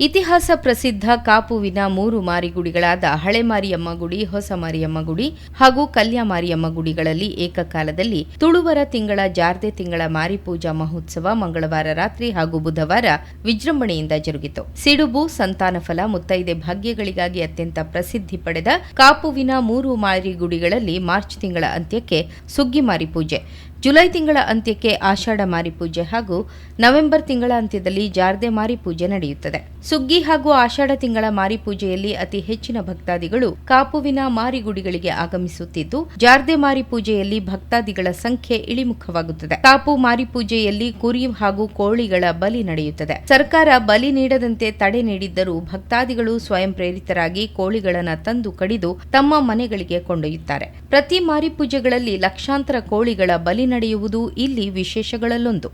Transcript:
ಇತಿಹಾಸ ಪ್ರಸಿದ್ಧ ಕಾಪುವಿನ ಮೂರು ಮಾರಿಗುಡಿಗಳಾದ ಹಳೆ ಮಾರಿಯಮ್ಮ ಗುಡಿ ಹೊಸ ಮಾರಿಯಮ್ಮ ಗುಡಿ ಹಾಗೂ ಕಲ್ಯ ಮಾರಿಯಮ್ಮ ಗುಡಿಗಳಲ್ಲಿ ಏಕಕಾಲದಲ್ಲಿ ತುಳುವರ ತಿಂಗಳ ಜಾರ್ದೆ ತಿಂಗಳ ಮಾರಿಪೂಜಾ ಮಹೋತ್ಸವ ಮಂಗಳವಾರ ರಾತ್ರಿ ಹಾಗೂ ಬುಧವಾರ ವಿಜೃಂಭಣೆಯಿಂದ ಜರುಗಿತು. ಸಿಡುಬು, ಸಂತಾನಫಲ, ಮುತ್ತೈದೆ ಭಾಗ್ಯಗಳಿಗಾಗಿ ಅತ್ಯಂತ ಪ್ರಸಿದ್ಧಿ ಪಡೆದ ಕಾಪುವಿನ ಮೂರು ಮಾರಿಗುಡಿಗಳಲ್ಲಿ ಮಾರ್ಚ್ ತಿಂಗಳ ಅಂತ್ಯಕ್ಕೆ ಸುಗ್ಗಿ ಮಾರಿ ಪೂಜೆ ಜುಲೈ ತಿಂಗಳ ಅಂತ್ಯಕ್ಕೆ ಆಷಾಢ ಮಾರಿ ಪೂಜೆ ಹಾಗೂ ನವೆಂಬರ್ ತಿಂಗಳ ಅಂತ್ಯದಲ್ಲಿ ಜಾರ್ದೆ ಮಾರಿ ಪೂಜೆ ನಡೆಯುತ್ತದೆ. ಸುಗ್ಗಿ ಹಾಗೂ ಆಷಾಢ ತಿಂಗಳ ಮಾರಿ ಪೂಜೆಯಲ್ಲಿ ಅತಿ ಹೆಚ್ಚಿನ ಭಕ್ತಾದಿಗಳು ಕಾಪುವಿನ ಮಾರಿಗುಡಿಗಳಿಗೆ ಆಗಮಿಸುತ್ತಿದ್ದು, ಜಾರ್ದೆ ಮಾರಿ ಪೂಜೆಯಲ್ಲಿ ಭಕ್ತಾದಿಗಳ ಸಂಖ್ಯೆ ಇಳಿಮುಖವಾಗುತ್ತದೆ. ಕಾಪು ಮಾರಿ ಪೂಜೆಯಲ್ಲಿ ಕುರಿ ಹಾಗೂ ಕೋಳಿಗಳ ಬಲಿ ನಡೆಯುತ್ತದೆ. ಸರ್ಕಾರ ಬಲಿ ನೀಡದಂತೆ ತಡೆ ನೀಡಿದ್ದರೂ ಭಕ್ತಾದಿಗಳು ಸ್ವಯಂ ಪ್ರೇರಿತರಾಗಿ ಕೋಳಿಗಳನ್ನು ತಂದು ಕಡಿದು ತಮ್ಮ ಮನೆಗಳಿಗೆ ಕೊಂಡೊಯ್ಯುತ್ತಾರೆ. ಪ್ರತಿ ಮಾರಿ ಪೂಜೆಗಳಲ್ಲಿ ಲಕ್ಷಾಂತರ ಕೋಳಿಗಳ ಬಲಿ ನಡೆಯುವುದು ಇಲ್ಲಿ ವಿಶೇಷಗಳಲ್ಲೊಂದು.